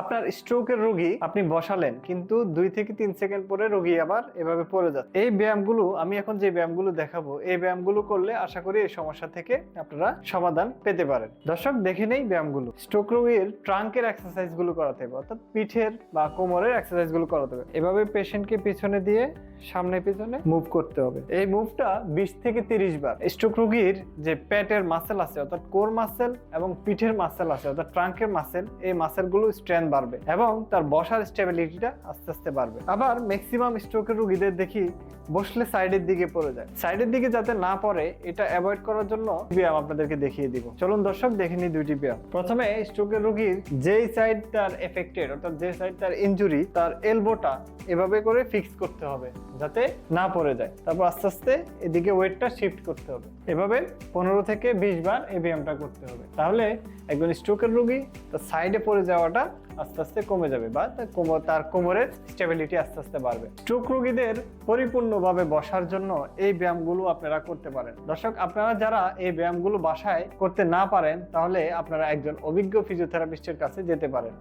আপনার স্ট্রোকের রোগী আপনি বসালেন, কিন্তু দুই থেকে তিন সেকেন্ড পরে রোগী আবার এভাবে পড়ে যাচ্ছে। এই ব্যায়ামগুলো, আমি এখন যে ব্যায়ামগুলো দেখাবো, এই ব্যায়ামগুলো করলে আশা করি এই সমস্যা থেকে আপনারা সমাধান পেতে পারেন। দর্শক, দেখে নেই ব্যায়ামগুলো। স্ট্রোক রোগীর ট্রাঙ্কের এক্সারসাইজগুলো করাতে হবে, অর্থাৎ পিঠের বা কোমরের এক্সারসাইজগুলো করাতে হবে। এভাবে পেশেন্টকে পিছনে দিয়ে সামনে পিছনে মুভ করতে হবে। এই মুভটা বিশ থেকে তিরিশ বার। স্ট্রোক রোগীর যে পেটের মাসেল আছে, অর্থাৎ কোর মাসেল এবং পিঠের মাসেল আছে, অর্থাৎ ট্রাঙ্কের মাসেল এই মাসেলগুলো স্ট্রেন বাড়বে এবং তার বসার স্টেবিলিটিটা আস্তে আস্তে বাড়বে। আবার ম্যাক্সিমাম স্ট্রোকের রোগীদের দেখি বসলে সাইডের দিকে পড়ে যায়। সাইডের দিকে যাতে না পড়ে, এটা অ্যাভয়েড করার জন্য ব্যায়াম আপনাদেরকে দেখিয়ে দিব। চলুন দর্শক, দেখে নিই দুইটি ব্যায়াম প্রথমে স্ট্রোকের রোগীর যেই সাইড তার এফেক্টেড অর্থাৎ যে সাইড তার ইনজুরি তার এলবোটা এভাবে করে ফিক্স করতে হবে, যাতে না পড়ে যায়। তারপর আস্তে আস্তে এদিকে ওয়েটটা শিফট করতে হবে। এভাবে পনেরো থেকে বিশ বার এই ব্যায়ামটা করতে হবে। তাহলে একজন স্ট্রোকের রুগী তার সাইডে পড়ে যাওয়াটা আস্তে আস্তে কমে যাবে বা তার কোমর, তার কোমরের স্টেবিলিটি আস্তে আস্তে বাড়বে। চোখ রোগীদের পরিপূর্ণভাবে বসার জন্য এই ব্যায়ামগুলো আপনারা করতে পারেন। দর্শক, আপনারা যারা এই ব্যায়ামগুলো বাসায় করতে না পারেন, তাহলে আপনারা একজন অভিজ্ঞ ফিজিওথেরাপিস্টের কাছে যেতে পারেন।